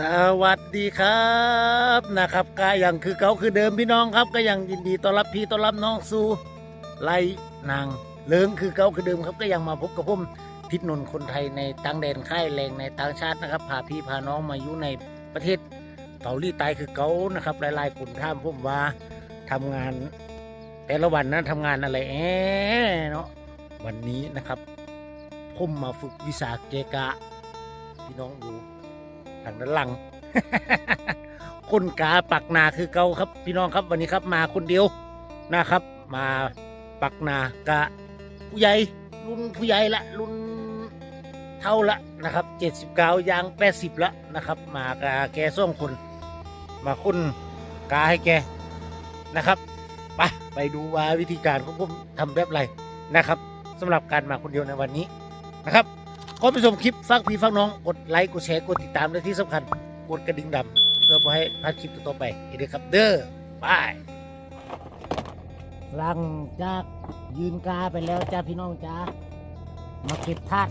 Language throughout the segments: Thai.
สวัสดีครับนะครับก็ยังคือเก่าคือเดิมพี่น้องครับก็ยังยินดีต้อนรับพี่ต้อนรับน้องสู่ไล่นางเลิงคือเก่าคือเดิมครับก็ยังมาพบกับผมพิษนนคนไทยในต่างแดนค่ายแรงในต่างชาตินะครับพาพี่พาน้องมาอยู่ในประเทศเกาหลีใต้คือเก่านะครับหลายๆคนถามผมว่าทำงาน แต่ละวันนั้นทำงานอะไรแอเนาะวันนี้นะครับผมมาฝึกวิสาเกกะพี่น้องดู ทางด้านหลัง คนกาปักนาคือเก่าครับ พี่น้องครับวันนี้ครับมาคนเดียวนะครับ มาปักนากะผู้ใหญ่รุ่นผู้ใหญ่ละรุ่นเท่าละนะครับเจ็ดสิบเก้ายางแปดสิบละนะครับ มากาแกส่งคน มาคุณกาให้แกนะครับไปไปดูว่าวิธีการของผมทำแบบไรนะครับสำหรับการมาคนเดียวในวันนี้นะครับ ก่อนไปชมคลิปฝากพี่ฝากน้องกดไลค์กดแชร์กดติดตามและที่สำคัญกดกระดิ่งดำเพื่อไปให้พลาดคลิปต่อไปเห็นไหมครับเด้อบายหลังจากยืนกาไปแล้วจ้าพี่น้องจ้ามาเก็บธาตุ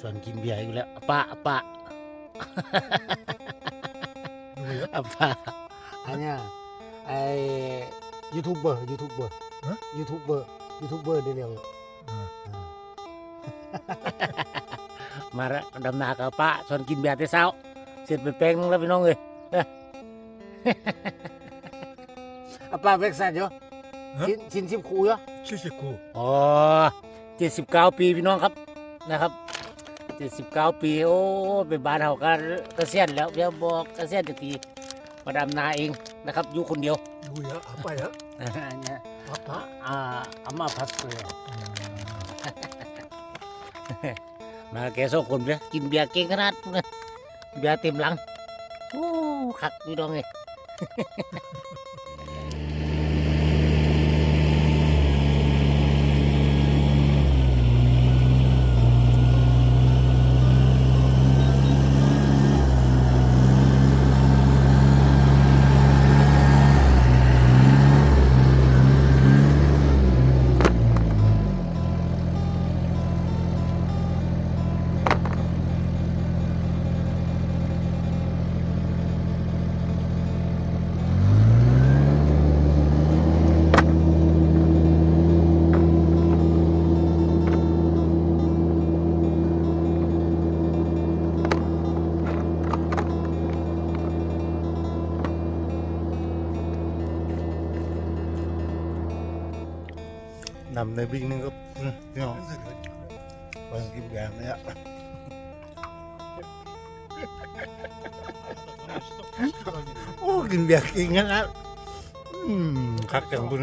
ส่วนกินเบียร์อยู่แล้วอะปะอะปะอะปะอันเนี้ยไอยูทูบเบอร์ยูทูบเบอร์ฮะยูทูบเบอร์ยูทูบเบอร์ได้เร็วมาละดำนากับป้าส่วนกินเบียร์แต่ เจ็ดสิบเก้าปีโอ้เป็นบ้านเขาก็เกษียณแล้วเดี๋ยวบอกเกษียณจะตีมาดำนาเองนะครับอยู่คนเดียวอยู่เยอะเอาไปเยอะเนี่ยพับพระอ่าอามาพับเกลือมาแกโซคนเบียกินเบียเก่งขนาดนะเบียร์เต็มหลังโอ้ขักอยู่ดองไง นำในวิ่งนึงก็พี่น้องไปกินแกงเนี่ยโอ้กินเบียร์กินงั้นนะอืมคักจังบุญ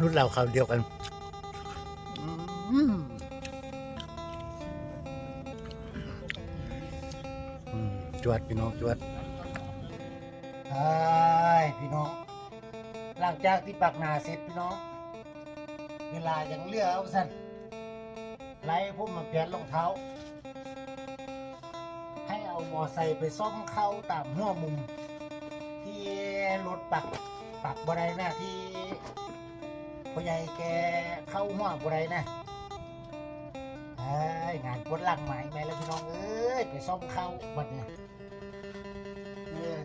รุ่นเราคราวเดียวกันจวดพี่น้องจวดใช่พี่น้อง หลังจากที่ปักนาเสร็จพี่น้อง เวลายังเลือเอาสันไล่พวกมาเปลี่ยนรองเท้า ให้เอามอไซค์ไปซ่อมเข้าตามหัวมุม ที่รถปักปักบไดนะที่พ่อใหญ่แกเข้าหัวบไดนะเอ้ยงานปวดหลังใหม่ไหมแล้วพี่น้องเอ้ยไปซ่อมเข้าบัดเนี่ยเออ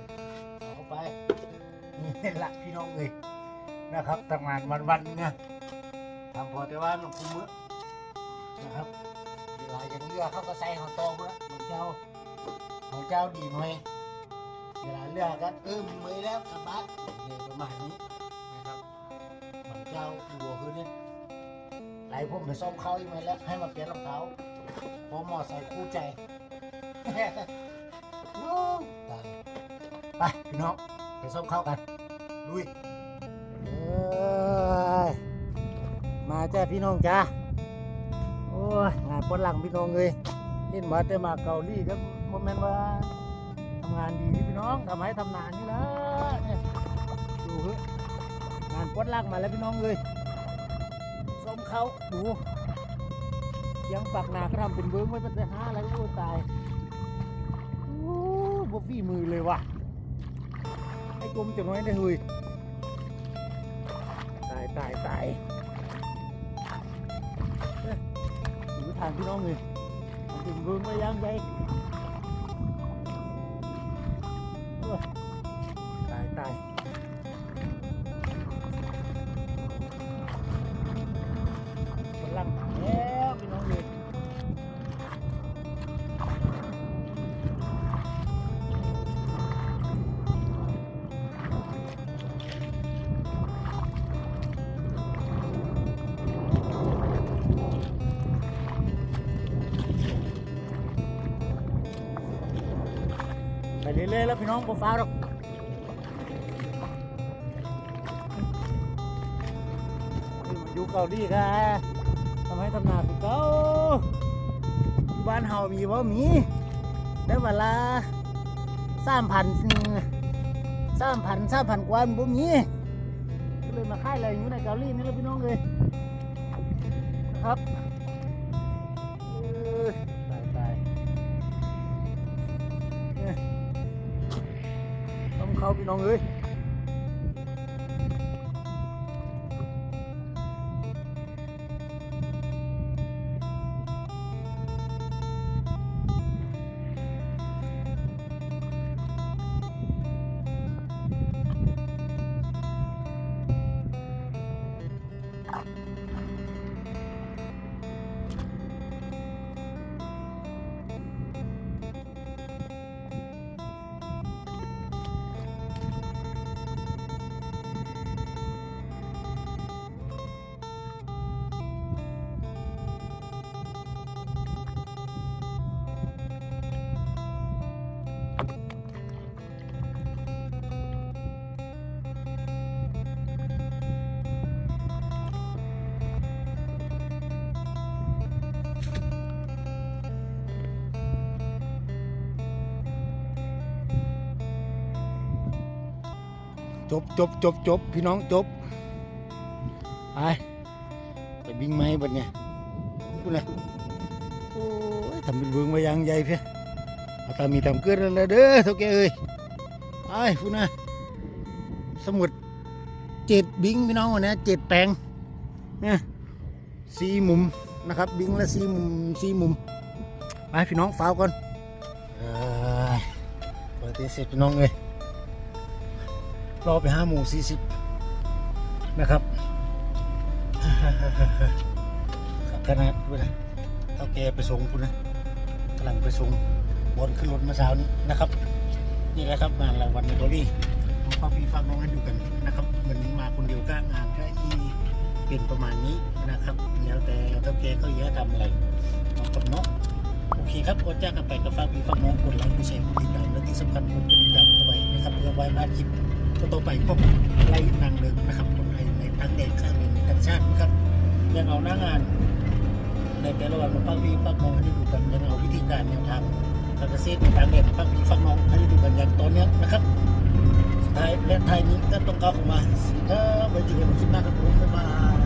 เอาไปนี่แหละพี่น้องเลยนะครับทำงานวันๆเนี่ย ทำพอแต่ว่าหลวงคุ้มือนะครับเวลาอยังเลือเขาก็ใส่หอตองเมื่อเหมือนเจ้าของเจ้าดีหน่อยเวลาเลือกก็เออมีมือแล้วกลับบ้านเนี่ยประมาณนี้นะครับของเจ้าดูคือเนี่ยไหลผมไปซ่อมเขาอีกไหมแล้วให้มาเปลี่ยนรองเท้าพราะหมอใส่คู่ใจโอ้ตายไปพี่น้องไปซ่อมเข้ากันลุย จ้าพี่น้องจ้าโอ้ยงานปนหลังพี่น้องเลยเล่นมาแต่มาเกาหลีก็โมเมนต์ว่าทำงานดีพี่น้องทำให้ทำนานนี่ละดูเถองานปนหลังมาแล้วพี่น้องเลยส้มเขาดูเสียงปักนาก็ทำเป็นเบิ้งไว้เป็นแต่ห้าอะไรก็ตายโอ้บ่ฝีมือเลยว่ะไอ้กลมจะน้อยได้เฮ้ยตายตายตาย อยู่ทางพี่น้อง น้องบ่ฟ้าหรอกอยู่เกาหลีค่ะทำให้ทำนาคือเก่าบ้านเฮามีบ่มีได้เวลาสามพันสามพันสามพันกว่าบ่มีก็เลยมาค่ายอะไรอยู่ในเกาหลีนี่แหละพี่น้องเลยนะครับ ต้อ จบจบจบจบพี่น้องจบไปไปบิงไม้บัดเนี่ยพูดนะโอ้ยทำเป็นเวืองมายังใหญ่เพียเอาตามีทำเกินแล้วเด้อเท่าแกเอ้ยไปพูดนะสมุดเจ็ดบิงพี่น้องวันนี้เจ็ดแปลงเนี่ยสี่มุมนะครับ บิงละสี่มุมสี่มุมไปพี่น้องฟ้าวก่อนเอ้ยเปิดเตะเสร็จพี่น้องเลย รอไปห้าโมงสี่สิบนะครับขนาดเวลาเท่าแกไปส่งคุณนะกำลังไปส่งบอลขึ้นรถเมื่อเช้านี้นะครับ นี่แหละครับงานรางวัลในบริผมฝากพี่ฝากน้องให้ดูกันนะครับวันนี้มาคนเดียวก็งานก็อีเป็นประมาณนี้นะครับ แล้วแต่เท่าแกก็อยากทำอะไรน้องกับเนาะโอเคครับก็จ้ากันไปกับฝาพี่ฝากน้องกดไลค์กดแชร์กดติดตามและที่สำคัญกดติดตามเข้าไว้นะครับเพื่อไว้พลาคลิป ก็ต่อไปก็ไล่นางเลิงนะครับคนไทยในทางเดนข้างหนึ่งต่างชาตินะครับยังเอาหน้างาน ในแต่ละวันมาฟังวีฟังมองให้ได้ดูกันยังเอาวิธีการแนวทางการเกษตรในทางเดนฟังวีฟังน้องให้ได้ดูกันอย่างต่อเนื่องนะครับสุดท้ายและท้ายนี้ก็ต้องก้าวเข้ามาสวัสดีครับไว้เจอกันคลิปหน้าครับผมบ๊ายบาย